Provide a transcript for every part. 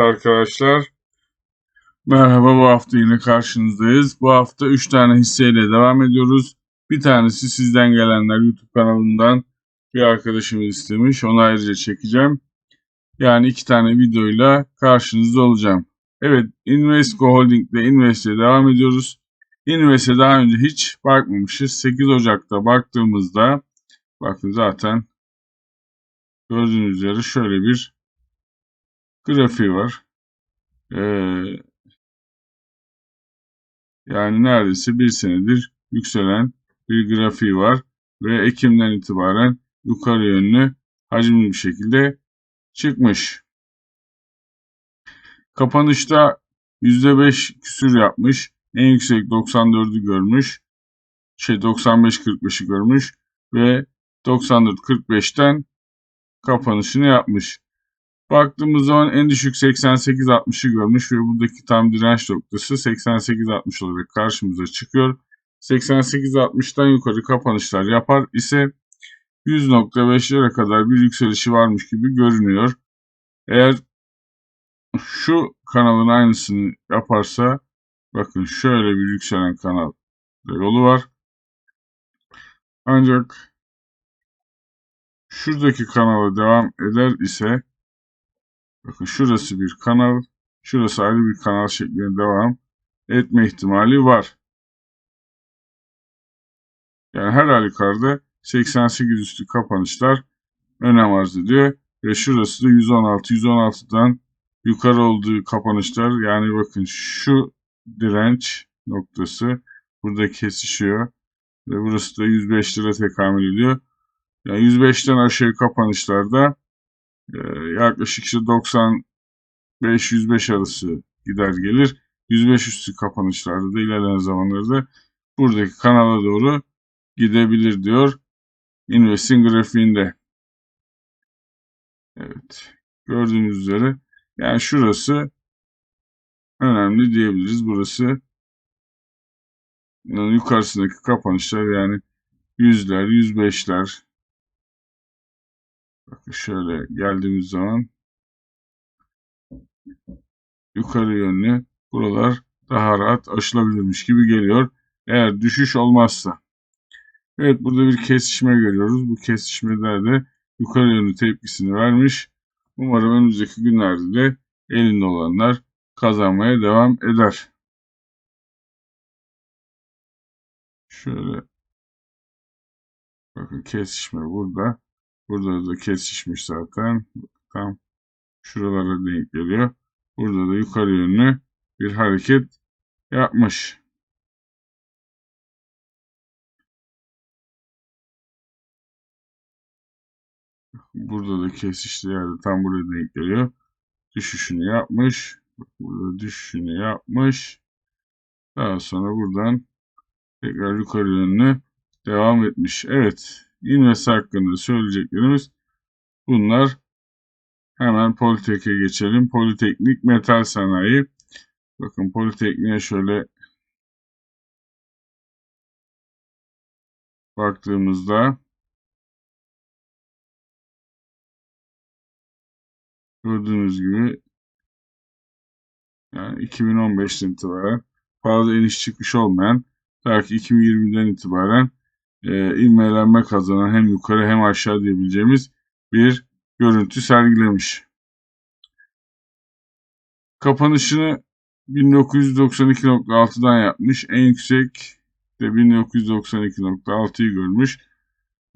arkadaşlar. Merhaba bu hafta yine karşınızdayız. Bu hafta 3 tane hisseyle devam ediyoruz. Bir tanesi sizden gelenler YouTube kanalından bir arkadaşımız istemiş. Onu ayrıca çekeceğim. Yani iki tane videoyla karşınızda olacağım. Evet Invesco Holding ile Invest'e devam ediyoruz. Invest'e daha önce hiç bakmamışız. 8 Ocak'ta baktığımızda bakın zaten gördüğünüz üzere şöyle bir grafiği var. Ee, yani neredeyse bir senedir yükselen bir grafiği var ve Ekim'den itibaren yukarı yönlü hacimli bir şekilde çıkmış. Kapanışta %5 küsür yapmış. En yüksek 94'ü görmüş. Şey 95-45'i görmüş ve 94-45'ten kapanışını yapmış. Baktığımız zaman en düşük 88-60'ı görmüş ve buradaki tam direnç noktası 88-60 olarak karşımıza çıkıyor. 88-60'tan yukarı kapanışlar yapar ise 100.5'lere kadar bir yükselişi varmış gibi görünüyor. Eğer şu kanalın aynısını yaparsa bakın şöyle bir yükselen kanal yolu var. Ancak şuradaki kanala devam eder ise bakın şurası bir kanal, şurası ayrı bir kanal şeklinde devam etme ihtimali var. Yani her halükarda 88 üstü kapanışlar önem arz ediyor. Ve şurası da 116. 116'dan yukarı olduğu kapanışlar yani bakın şu direnç noktası burada kesişiyor. Ve burası da 105 lira tekamül ediyor. Yani 105'ten aşağı kapanışlarda yaklaşık işte 95-105 arası gider gelir. 105 üstü kapanışlarda da ilerleyen zamanlarda buradaki kanala doğru gidebilir diyor. Investing grafiğinde. Evet. Gördüğünüz üzere yani şurası önemli diyebiliriz. Burası yukarısındaki kapanışlar yani yüzler, yüz beşler. Bakın şöyle geldiğimiz zaman yukarı yönlü buralar daha rahat aşılabilirmiş gibi geliyor. Eğer düşüş olmazsa. Evet burada bir kesişme görüyoruz. Bu kesişmelerde yukarı yönlü tepkisini vermiş. Umarım önümüzdeki günlerde de elinde olanlar kazanmaya devam eder. Şöyle bakın kesişme burada. Burada da kesişmiş zaten. Tam şuralara denk geliyor. Burada da yukarı yönlü bir hareket yapmış. Burada da kesişli yerde tam buraya denk geliyor. Düşüşünü yapmış. Burada düşüşünü yapmış. Daha sonra buradan tekrar yukarı yönlü devam etmiş. Evet. İnvest hakkında söyleyeceklerimiz bunlar. Hemen Politek'e geçelim. Politeknik Metal Sanayi. Bakın Politeknik'e şöyle baktığımızda gördüğünüz gibi yani 2015'ten itibaren fazla iniş çıkış olmayan belki 2020'den itibaren e, ilmelenme kazanan hem yukarı hem aşağı diyebileceğimiz bir görüntü sergilemiş. Kapanışını 1992.6'dan yapmış. En yüksek de 1992.6'yı görmüş.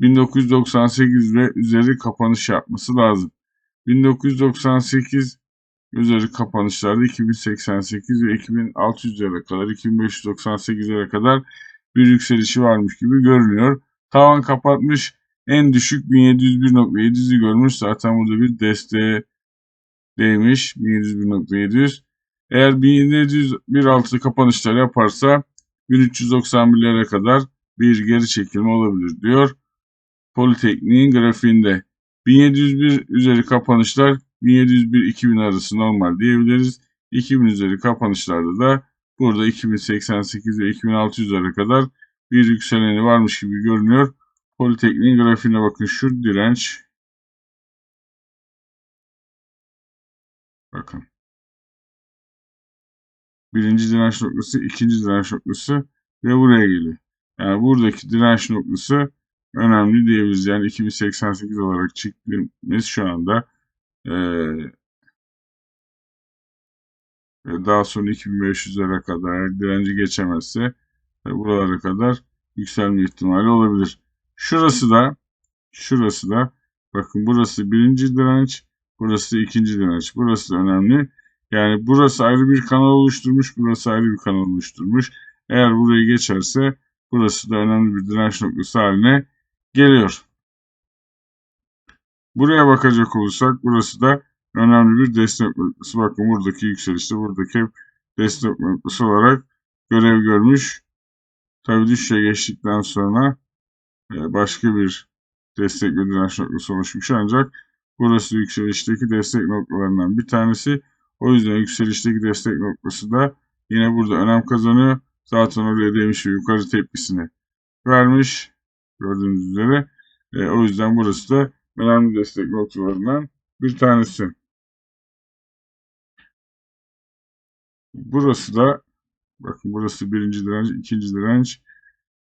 1998 ve üzeri kapanış yapması lazım. 1998 üzeri kapanışlarda 2088 ve 2600'lere kadar 2598'lere kadar bir yükselişi varmış gibi görünüyor. Tavan kapatmış. En düşük 1701.700'ü görmüş. Zaten burada bir desteğe değmiş. 1701.700. Eğer 1701 altı kapanışlar yaparsa 1391'lere kadar bir geri çekilme olabilir diyor. Politekniğin grafiğinde. 1701 üzeri kapanışlar 1701-2000 arası normal diyebiliriz. 2000 üzeri kapanışlarda da burada 2088 ve 2600'lere kadar bir yükseleni varmış gibi görünüyor. Politekniğin grafiğine bakın şu direnç. Bakın. birinci direnç noktası, ikinci direnç noktası ve buraya geliyor. Yani buradaki direnç noktası önemli diyebiliriz. Yani 2088 olarak çıktığımız şu anda ve daha sonra 2500'lere kadar direnci geçemezse e, buralara kadar yükselme ihtimali olabilir. Şurası da şurası da bakın burası birinci direnç burası ikinci direnç. Burası da önemli. Yani burası ayrı bir kanal oluşturmuş. Burası ayrı bir kanal oluşturmuş. Eğer burayı geçerse burası da önemli bir direnç noktası haline geliyor. Buraya bakacak olursak burası da önemli bir destek noktası. Bakın buradaki yükselişte buradaki hep destek noktası olarak görev görmüş. Tabi düşüşe geçtikten sonra e, başka bir destek ve direnç noktası oluşmuş ancak burası yükselişteki destek noktalarından bir tanesi. O yüzden yükselişteki destek noktası da yine burada önem kazanıyor. Zaten oraya demiş yukarı tepkisini vermiş. Gördüğünüz üzere. E, o yüzden burası da önemli destek noktalarından bir tanesi. Burası da bakın burası birinci direnç, ikinci direnç,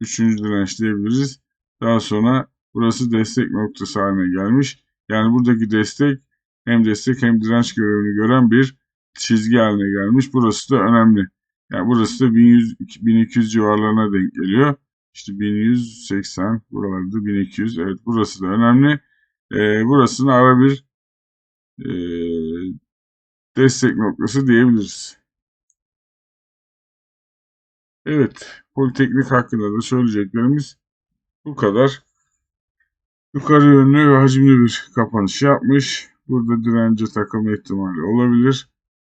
üçüncü direnç diyebiliriz. Daha sonra burası destek noktası haline gelmiş. Yani buradaki destek hem destek hem direnç görevini gören bir çizgi haline gelmiş. Burası da önemli. Yani burası da 1100, 1200 civarlarına denk geliyor. İşte 1180 buralarda 1200. Evet burası da önemli. Ee, burasını ara bir e, destek noktası diyebiliriz. Evet, Politeknik hakkında da söyleyeceklerimiz bu kadar. Yukarı yönlü ve hacimli bir kapanış yapmış. Burada dirence takılma ihtimali olabilir.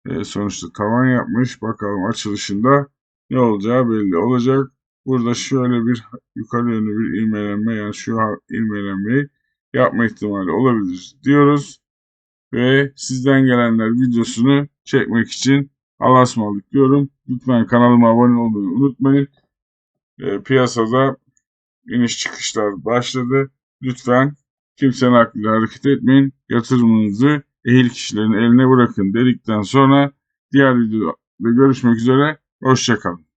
E, sonuçta tavan yapmış. Bakalım açılışında ne olacağı belli olacak. Burada şöyle bir yukarı yönlü bir ilmelenme yani şu ilmelenmeyi yapma ihtimali olabilir diyoruz. Ve sizden gelenler videosunu çekmek için Allah'a ısmarladık diyorum. Lütfen kanalıma abone olmayı unutmayın. E, piyasada iniş çıkışlar başladı. Lütfen kimsenin aklıyla hareket etmeyin. Yatırımınızı ehil kişilerin eline bırakın dedikten sonra diğer videoda görüşmek üzere. Hoşçakalın.